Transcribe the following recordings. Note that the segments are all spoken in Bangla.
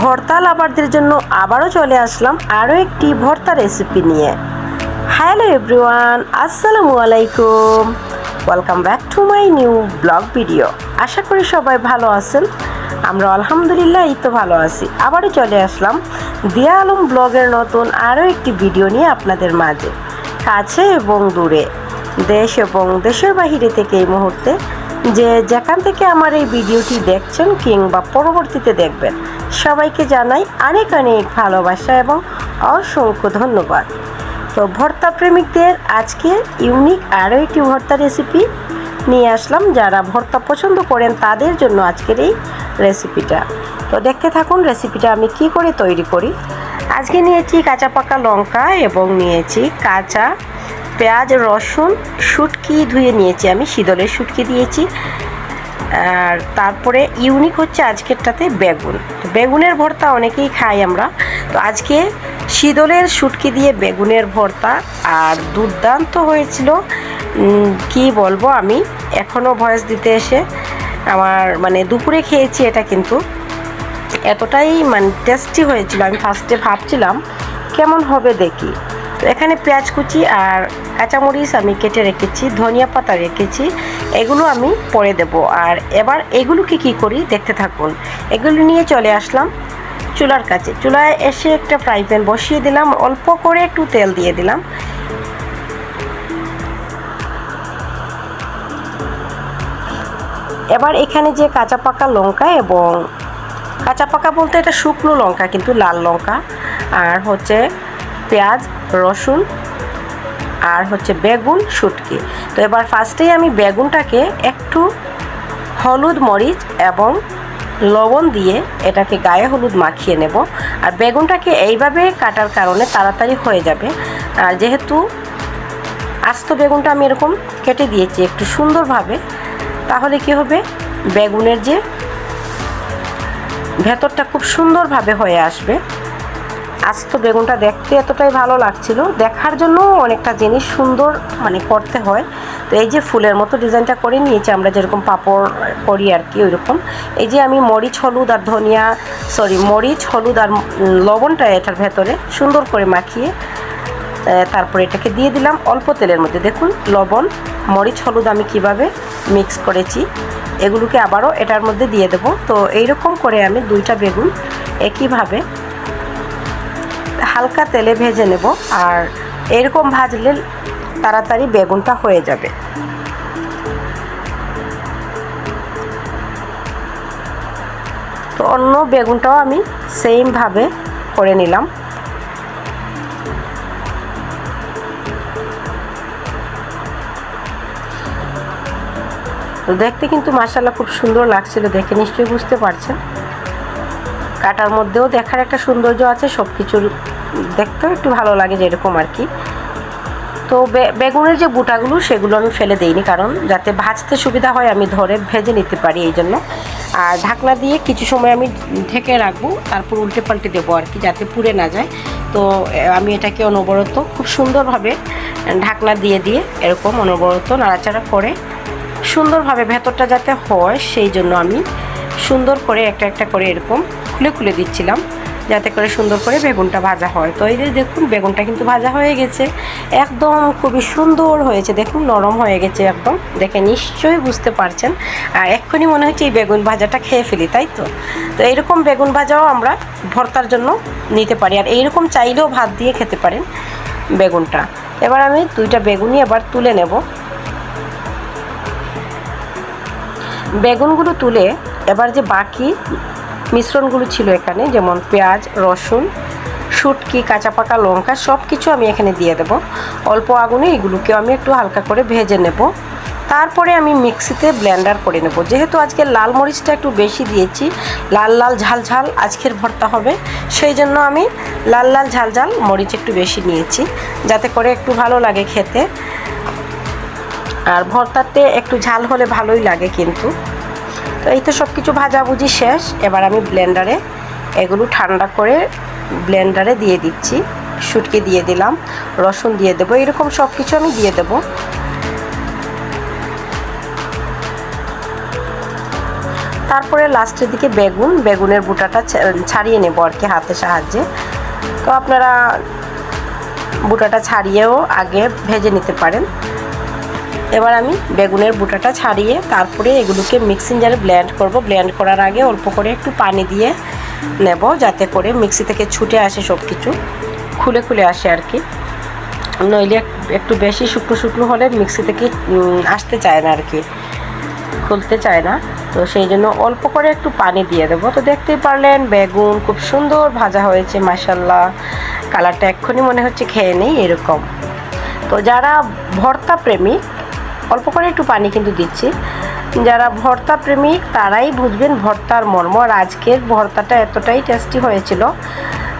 ভর্তা লাভারদের জন্য আবারও চলে আসলাম আরও একটি ভর্তা রেসিপি নিয়ে। হ্যালো এভরিওয়ান আসসালামু আলাইকুম। Welcome back to my new blog video আশা করি সবাই ভালো আছেন। আমরা আলহামদুলিল্লাহ এই তো ভালো আছি। আবারও চলে আসলাম দিয়া আলম ব্লগের নতুন আরও একটি ভিডিও নিয়ে আপনাদের মাঝে। কাছে এবং দূরে, দেশ এবং দেশের বাহিরে থেকে এই মুহূর্তে যে যেখান থেকে আমার এই ভিডিওটি দেখছেন কিংবা পরবর্তীতে দেখবেন, সবাইকে জানাই অনেক অনেক ভালোবাসা এবং অসংখ্য ধন্যবাদ। তো ভর্তা প্রেমিকদের আজকে ইউনিক আরও একটি ভর্তা রেসিপি নিয়ে আসলাম। যারা ভর্তা পছন্দ করেন, তাদের জন্য আজকের এই রেসিপিটা তো দেখতে থাকুন রেসিপিটা আমি কি করে তৈরি করি। আজকে নিয়েছি কাঁচা পাকা লঙ্কা এবং নিয়েছি কাঁচা পেঁয়াজ, রসুন, শুটকি ধুয়ে নিয়েছি আমি, শীতলের শুটকি দিয়েছি। আর তারপরে ইউনিক হচ্ছে আজকেরটাতে বেগুন। বেগুনের ভর্তা অনেকেই খাই আমরা। তো আজকে শীতলের শুটকি দিয়ে বেগুনের ভর্তা আর দুর্দান্ত হয়েছিল। কি বলব আমি এখনও ভয়েস দিতে এসে আমার মানে দুপুরে খেয়েছি এটা কিন্তু। এতটাই মানে টেস্টি হয়েছিল, আমি ফার্স্টে ভাবছিলাম, কেমন হবে দেখি। তো এখানে পেঁয়াজ কুচি আর কাঁচামরিচ আমি কেটে রেখেছি, ধনিয়া পাতা রেখেছি, এগুলো আমি পরে দেব। আর এবার এগুলোকে কি করি দেখতে থাকুন। এগুলো নিয়ে চলে আসলাম চুলার কাছে। চুলায় এসে একটা ফ্রাই প্যান বসিয়ে দিলাম, অল্প করে একটু তেল দিয়ে দিলাম। এবার এখানে যে কাঁচা পাকা লঙ্কা এবং কাঁচা পাকা বলতে এটা শুকনো লঙ্কা, কিন্তু লাল লঙ্কা, আর হচ্ছে পেঁয়াজ রসুন আর হচ্ছে বেগুন শুটকি। তো এবার ফার্স্টেই আমি বেগুনটাকে একটু হলুদ মরিচ এবং লবণ দিয়ে এটাকে গায়ে হলুদ মাখিয়ে নেব। আর বেগুনটাকে এইভাবে কাটার কারণে তাড়াতাড়ি হয়ে যাবে। আর যেহেতু আস্ত বেগুনটা আমি এরকম কেটে দিয়েছি একটু সুন্দরভাবে, তাহলে কি হবে? বেগুনের যে ভেতরটা খুব সুন্দরভাবে হয়ে আসবে। আস্ত বেগুনটা দেখতে এতটাই ভালো লাগছিল। দেখার জন্য অনেকটা জিনিস সুন্দর মানে করতে হয়। তো এই যে ফুলের মতো ডিজাইনটা করে নিয়েছি, আমরা যেরকম পাপড় করি আর কি, ওইরকম। এই যে আমি মরিচ, হলুদ আর ধনিয়া সরি মরিচ, হলুদ আর লবণটা এটার ভেতরে সুন্দর করে মাখিয়ে তারপরে এটাকে দিয়ে দিলাম অল্প তেলের মধ্যে। দেখুন, লবণ, মরিচ, হলুদ আমি কীভাবে মিক্স করেছি, এগুলোকে আবারও এটার মধ্যে দিয়ে দেব। তো এইরকম করে আমি দুইটা বেগুন একইভাবে হালকা তেলে ভেজে নেব আর এরকম ভাজলে তাড়াতাড়ি বেগুনটা হয়ে যাবে। তো অন্য বেগুনটাও আমি সেমভাবে করে নিলাম। তো দেখতে কিন্তু মাসাল্লাহ খুব সুন্দর লাগছিল, দেখে নিশ্চয়ই বুঝতে পারছেন। কাটার মধ্যেও দেখার একটা সৌন্দর্য আছে সব কিছুর দেখতেও একটু ভালো লাগে যেরকম আর কি। তো বেগুনের যে বুটাগুলো, সেগুলো আমি ফেলে দিইনি কারণ যাতে ভাজতে সুবিধা হয়, আমি ধরে ভেজে নিতে পারি এই জন্য। আর ঢাকনা দিয়ে কিছু সময় আমি ঢেকে রাখব, তারপর উল্টে পাল্টে দেবো আর কি, যাতে পুড়ে না যায়। তো আমি এটাকে অনবরত খুব সুন্দরভাবে ঢাকনা দিয়ে দিয়ে এরকম অনবরত নাড়াচাড়া করে সুন্দরভাবে ভেতরটা যাতে হয়, সেই জন্য আমি সুন্দর করে একটা একটা করে এরকম খুলে খুলে দিচ্ছিলাম। যাতে করে সুন্দর করে বেগুনটা ভাজা হয়। তো এই যে দেখুন, বেগুনটা কিন্তু ভাজা হয়ে গেছে। একদম খুবই সুন্দর হয়েছে। দেখুন, নরম হয়ে গেছে একদম। দেখে নিশ্চয়ই বুঝতে পারছেন। আর এক্ষুনি মনে হচ্ছে এই বেগুন ভাজাটা খেয়ে ফেলি, তাই তো? তো এইরকম বেগুন ভাজাও আমরা ভর্তার জন্য নিতে পারি। আর এইরকম চাইলেও ভাত দিয়ে খেতে পারেন বেগুনটা। এবার আমি দুইটা বেগুনই এবার তুলে নেব। বেগুনগুলো তুলে এবার যে বাকি মিশ্রণগুলো ছিল এখানে, যেমন পেঁয়াজ, রসুন, শুটকি, কাঁচা পাকা লঙ্কা সব কিছু আমি এখানে দিয়ে দেব। অল্প আগুনে এগুলোকে আমি একটু হালকা করে ভেজে নেব। তারপরে আমি মিক্সিতে ব্লেন্ডার করে নেব। যেহেতু আজকে লাল মরিচটা একটু বেশি দিয়েছি, লাল লাল ঝাল ঝাল আজকের ভর্তা হবে, সেই জন্য আমি লাল লাল ঝাল ঝাল মরিচ একটু বেশি নিয়েছি, যাতে করে একটু ভালো লাগে খেতে। আর ভর্তাতে একটু ঝাল হলে ভালোই লাগে কিন্তু। তো এই তো সব কিছু ভাজাভুজি শেষ। এবার আমি ব্লেন্ডারে এগুলো ঠান্ডা করে ব্লেন্ডারে দিয়ে দিচ্ছি। শুটকি দিয়ে দিলাম, রসুন দিয়ে দেবো, এরকম সব কিছু আমি দিয়ে দেবো। তারপরে লাস্টের দিকে বেগুন, বেগুনের বুটাটা ছাড়িয়ে নেব আর কি হাতের সাহায্যে। তো আপনারা বুটাটা ছাড়িয়েও আগে ভেজে নিতে পারেন। এবার আমি বেগুনের বুটাটা ছাড়িয়ে তারপরে এগুলোকে মিক্সিং জারে ব্ল্যান্ড করব। ব্ল্যান্ড করার আগে অল্প করে একটু পানি দিয়ে নেব যাতে করে মিক্সি থেকে ছুটে আসে সব কিছু খুলে খুলে আসে আর কি। নইলে একটু বেশি শুকনো শুকনো হলে মিক্সি থেকে আসতে চায় না আর কি। খুলতে চায় না। তো সেই জন্য অল্প করে একটু পানি দিয়ে দেবো। তো দেখতেই পারলেন বেগুন খুব সুন্দর ভাজা হয়েছে মাসাল্লাহ কালারটা এক্ষুনি মনে হচ্ছে খেয়ে নেই, এরকম। তো যারা ভর্তা প্রেমিক অল্প করে একটু পানি কিন্তু দিচ্ছি। যারা ভর্তা প্রেমিক তারাই বুঝবেন ভর্তার মর্ম আর আজকের ভর্তাটা এতটাই টেস্টি হয়েছিল।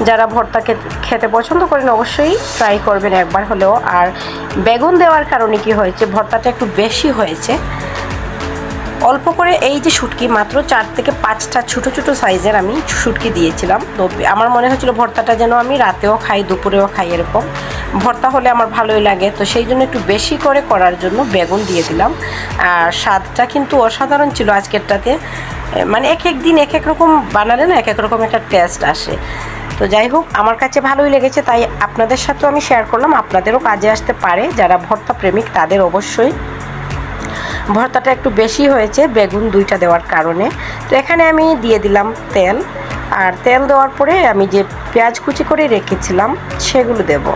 যারা ভর্তা খেতে- পছন্দ করেন অবশ্যই ট্রাই করবেন একবার হলেও। আর বেগুন দেওয়ার কারণে কি হয়েছে, ভর্তাটা একটু বেশি হয়েছে। অল্প করে এই যে শুটকি, মাত্র চার থেকে পাঁচটা ছোট ছোট সাইজের আমি শুটকি দিয়েছিলাম। তো আমার মনে হচ্ছিল ভর্তাটা যেন আমি রাতেও খাই, দুপুরেও খাই এরকম। ভর্তা হলে আমার ভালোই লাগে। তো সেই জন্য একটু বেশি করে করার জন্য বেগুন দিয়ে দিলাম। আর স্বাদটা কিন্তু অসাধারণ ছিল আজকেরটাতে। মানে এক এক দিন এক এক রকম বানালে না এক এক রকম একটা টেস্ট আসে। তো যাই হোক, আমার কাছে ভালোই লেগেছে, তাই আপনাদের সাথেও আমি শেয়ার করলাম। আপনাদেরও কাজে আসতে পারে। যারা ভর্তা প্রেমিক, তাদের অবশ্যই ভর্তাটা একটু বেশি হয়েছে বেগুন দুইটা দেওয়ার কারণে। তো এখানে আমি দিয়ে দিলাম তেল। আর তেল দেওয়ার পরে আমি যে পেঁয়াজ কুচি করে রেখেছিলাম সেগুলো দেব।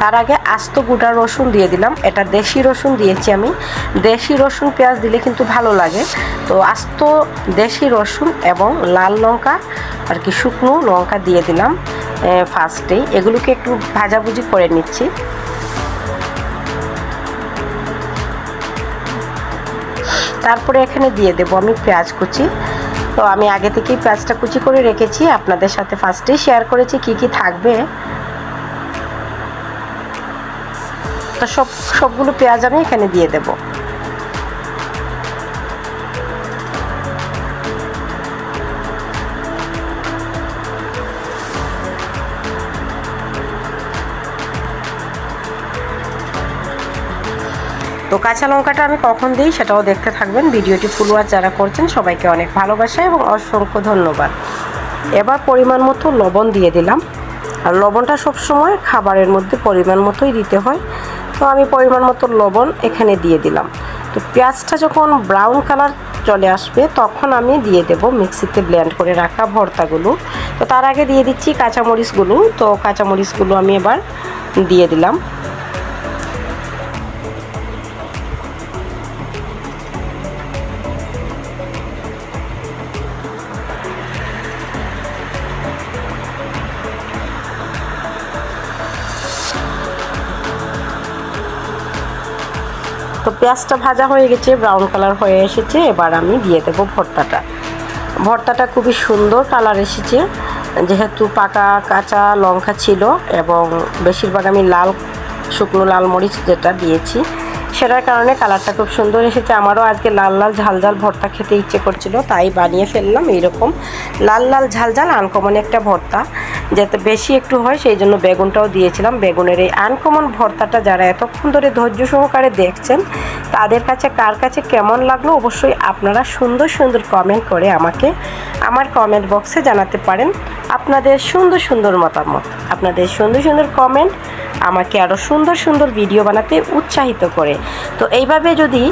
তার আগে আস্ত গোটা রসুন দিয়ে দিলাম। এটা দেশি রসুন দিয়েছি আমি। দেশি রসুন পেঁয়াজ দিলে কিন্তু ভালো লাগে। তো আস্ত দেশি রসুন এবং লাল লঙ্কা আর কি শুকনো লঙ্কা দিয়ে দিলাম ফার্স্টেই এগুলোকে একটু ভাজাভুজি করে নিচ্ছি। তারপরে এখানে দিয়ে দেবো আমি পেঁয়াজ কুচি। তো আমি আগে থেকেই পেঁয়াজটা কুচি করে রেখেছি। আপনাদের সাথে ফার্স্টেই শেয়ার করেছি কি কি থাকবে। তো সব, সবগুলো পেঁয়াজ আমি এখানে দিয়ে দেব। তো কাঁচা লঙ্কাটা আমি কখন দিই সেটাও দেখতে থাকবেন। ভিডিওটি ফুল ওয়াচ যারা করছেন সবাইকে অনেক ভালোবাসা এবং অসংখ্য ধন্যবাদ। এবার পরিমাণ মতো লবণ দিয়ে দিলাম। আর লবণটা সবসময় খাবারের মধ্যে পরিমাণ মতোই দিতে হয়। তো আমি পরিমাণ মতো লবণ এখানে দিয়ে দিলাম। তো পেঁয়াজটা যখন ব্রাউন কালার চলে আসবে, তখন আমি দিয়ে দেব মিক্সিতে ব্লেন্ড করে রাখা ভর্তাগুলো। তো তার আগে দিয়ে দিচ্ছি কাঁচামরিচগুলো। তো কাঁচামরিচগুলো আমি এবার দিয়ে দিলাম। তো পেঁয়াজটা ভাজা হয়ে গেছে ব্রাউন কালার হয়ে এসেছে। এবার আমি দিয়ে দেব ভর্তাটা। ভর্তাটা খুবই সুন্দর কালার এসেছে। যেহেতু পাকা, কাঁচা, লঙ্কা ছিল এবং বেশিরভাগ আমি লাল, শুকনো লাল মরিচ যেটা দিয়েছি সেটার কারণে কালারটা খুব সুন্দর এসেছে। আমারও আজকে লাল লাল ঝাল ঝাল ভর্তা খেতে ইচ্ছে করছিল, তাই বানিয়ে ফেললাম এইরকম। লাল লাল ঝাল ঝাল আনকমন একটা ভর্তা, যাতে বেশি একটু হয় সেই জন্য বেগুনটাও দিয়েছিলাম। বেগুনের এই আনকমন ভর্তাটা যারা এতক্ষণ ধরে ধৈর্য সহকারে দেখছেন, তাদের কাছে কার কাছে কেমন লাগল অবশ্যই আপনারা সুন্দর সুন্দর কমেন্ট করে আমাকে আমার কমেন্ট বক্সে জানাতে পারেন। আপনাদের সুন্দর সুন্দর মতামত, আপনাদের সুন্দর সুন্দর কমেন্ট আমাকে আরও সুন্দর সুন্দর ভিডিও বানাতে উৎসাহিত করে। তো এইভাবে যদি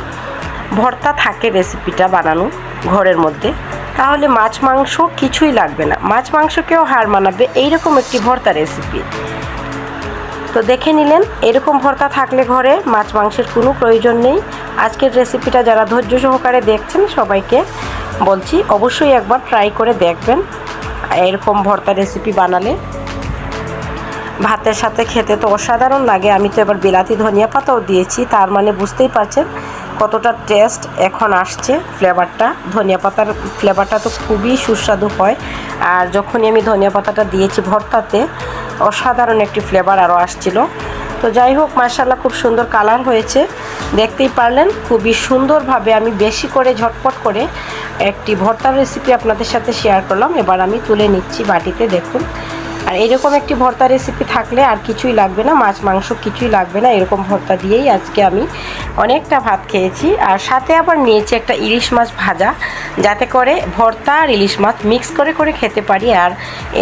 ভর্তা থাকে রেসিপিটা বানানো ঘরের মধ্যে, তাহলে মাছ, মাংস কিছুই লাগবে না। মাছ মাংসকেও হার মানাবে, এইরকম একটি ভর্তা রেসিপি তো দেখে নিলেন, এরকম ভর্তা থাকলে ঘরে মাছ, মাংসের কোনো প্রয়োজন নেই। আজকের রেসিপিটা যারা ধৈর্য সহকারে দেখছেন, সবাইকে বলছি, অবশ্যই একবার ট্রাই করে দেখবেন। এরকম ভর্তা রেসিপি বানালে ভাতের সাথে খেতে তো অসাধারণ লাগে। আমি তো এবার বিলাতি ধনিয়া পাতাও দিয়েছি, তার মানে বুঝতেই পারছেন কতটা টেস্ট এখন আসছে ফ্লেভারটা ধনিয়া পাতার ফ্লেভারটা তো খুবই সুস্বাদু হয়। আর যখনই আমি ধনিয়া পাতাটা দিয়েছি ভর্তাতে, অসাধারণ একটি ফ্লেভার আরও আসছিল। তো যাই হোক মার্শাল্লাহ খুব সুন্দর কালার হয়েছে। দেখতেই পারলেন, খুবই সুন্দরভাবে আমি বেশি করে ঝটপট করে একটি ভর্তার রেসিপি আপনাদের সাথে শেয়ার করলাম। এবার আমি তুলে নিচ্ছি বাটিতে, দেখুন। আর এরকম একটি ভর্তা রেসিপি থাকলে আর কিছুই লাগবে না, মাছ, মাংস কিছুই লাগবে না, এরকম ভর্তা দিয়েই আজকে আমি অনেকটা ভাত খেয়েছি। আর সাথে আবার নিয়েছি একটা ইলিশ মাছ ভাজা, যাতে করে ভর্তা আর ইলিশ মাছ মিক্স করে করে খেতে পারি। আর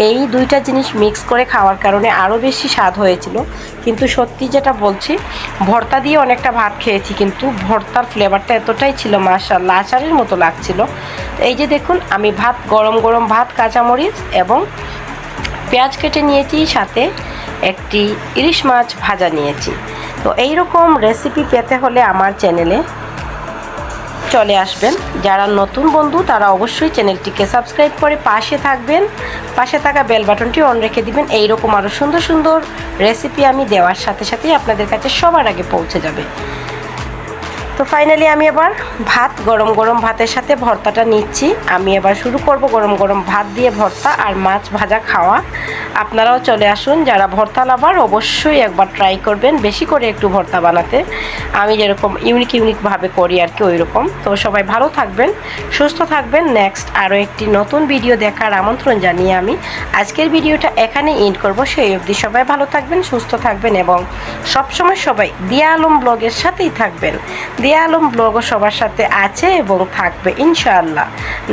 এই দুইটা জিনিস মিক্স করে খাওয়ার কারণে আরও বেশি স্বাদ হয়েছিল। কিন্তু সত্যি যেটা বলছি, ভর্তা দিয়ে অনেকটা ভাত খেয়েছি, কিন্তু ভর্তার ফ্লেভারটা এতটাই ছিল মাশাল্লাহ আচারের মতো লাগছিল। এই যে দেখুন, আমি ভাত, গরম গরম ভাত, কাঁচামরিচ এবং পেঁয়াজ কেটে নিয়েছি, সাথে একটি ইলিশ মাছ ভাজা নিয়েছি। তো এই রকম রেসিপি পেতে হলে আমার চ্যানেলে চলে আসবেন। যারা নতুন বন্ধু, তারা অবশ্যই চ্যানেলটিকে সাবস্ক্রাইব করে পাশে থাকবেন। পাশে থাকা বেল বাটনটি অন রেখে দিবেন। এই রকম আরও সুন্দর সুন্দর রেসিপি আমি দেওয়ার সাথে সাথেই আপনাদের কাছে সবার আগে পৌঁছে যাবে। তো ফাইনালি আমি এবার ভাত, গরম গরম ভাতের সাথে ভর্তাটা নিচ্ছি। আমি এবার শুরু করব গরম গরম ভাত দিয়ে ভর্তা আর মাছ ভাজা খাওয়া। আপনারাও চলে আসুন, যারা ভর্তা লাভার অবশ্যই একবার ট্রাই করবেন, বেশি করে একটু ভর্তা বানাতে। আমি যেরকম ইউনিক ইউনিকভাবে করি আর কি ওই রকম তো সবাই ভালো থাকবেন, সুস্থ থাকবেন। নেক্সট আরও একটি নতুন ভিডিও দেখার আমন্ত্রণ জানিয়ে আমি আজকের ভিডিওটা এখানে এন্ড করব। সেই অবধি সবাই ভালো থাকবেন, সুস্থ থাকবেন এবং সবসময় সবাই দিয়া আলম ব্লগের সাথেই থাকবেন। দিয়া আলম ব্লগও সবার সাথে আছে এবং থাকবে, ইনশাআল্লাহ।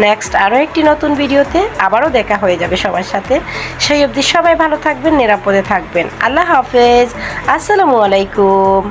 নেক্সট আরও একটি নতুন ভিডিওতে আবারও দেখা হয়ে যাবে সবার সাথে। সেই অবধি সবাই ভালো থাকবেন, নিরাপদে থাকবেন। আল্লাহ হাফেজ। আসসালামু আলাইকুম।